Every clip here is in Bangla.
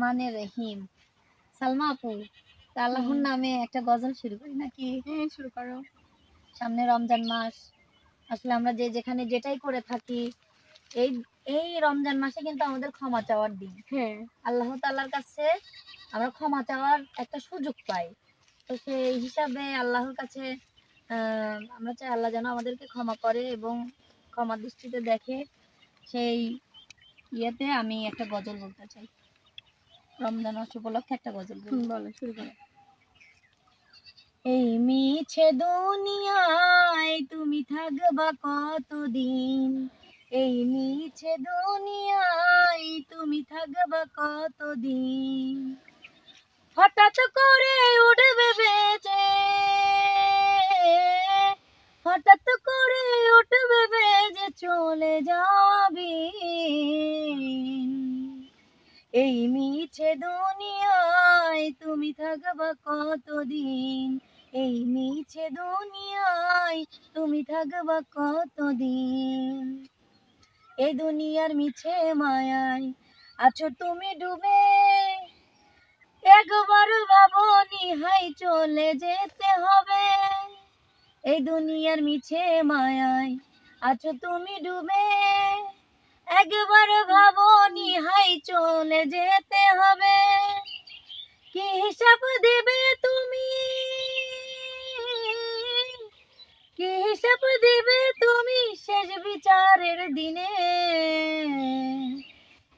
রহমানের রহিম। সালমা আপু আল্লাহর নামে একটা গজল শুরু করি নাকি? হ্যাঁ শুরু করো। সামনে রমজান মাস। আসলে আমরা যে যেখানে যেটাই করে থাকি এই এই রমজান মাসে কিন্তু আমাদের ক্ষমা চাওয়ার দিন। হ্যাঁ। আল্লাহ তাআলার কাছে আমরা ক্ষমা চাওয়ার একটা সুযোগ পাই। তো সেই হিসাবে আল্লাহর কাছে আমরা চাই আল্লাহ যেন আমাদেরকে ক্ষমা করে এবং ক্ষমা দৃষ্টিতে দেখে সেই ইয়েতে আমি একটা গজল বলতে চাই। রমজান মাস উপলক্ষে একটা গজল বলো। শুরু করো। এই মিছে দুনিয়ায় তুমি থাকবা কতদিন? এই মিছে দুনিয়ায় তুমি থাকবা কতদিন? হঠাৎ করে উঠবে বেজে হঠাৎ করে উঠবে বেজে চলে যাবি। এই মিছে দুনিয়ায় তুমি থাকবা কতদিন? এই মিছে দুনিয়ায় তুমি থাকবা কতদিন? এই দুনিয়ার মিছে মায়ায় আছো তুমি ডুবে। একবার ভাবনি হাই চলে যেতে হবে। এই দুনিয়ার মিছে মায়ায় আছো তুমি ডুবে। একবার হাই চলে যেতে হবে। কি হিসাব দেবে তুমি? কি হিসাব দেবে তুমি শেষ বিচারের দিনে?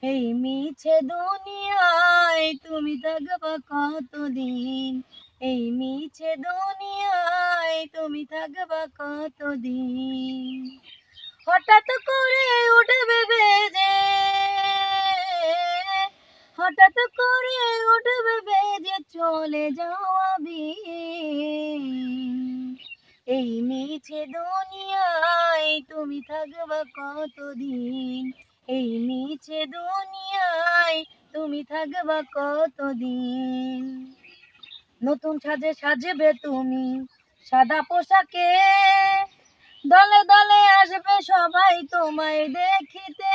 এই মিছে দুনিয়ায় তুমি থাকবা কতদিন? এই মিছে দুনিয়ায় তুমি থাকবা কতদিন? হঠাৎ করে উঠবে বেজে হঠাৎ করে উঠবে বেজে চলে যাওয়াবি এই মিছে দুনিয়ায় তুমি থাকবা কতদিন? এই মিছে দুনিয়ায় তুমি থাকবা কতদিন? নতুন সাজে সাজবে তুমি সাদা পোশাকে। দলে দলে আসবে সবাই তোমায় দেখিতে।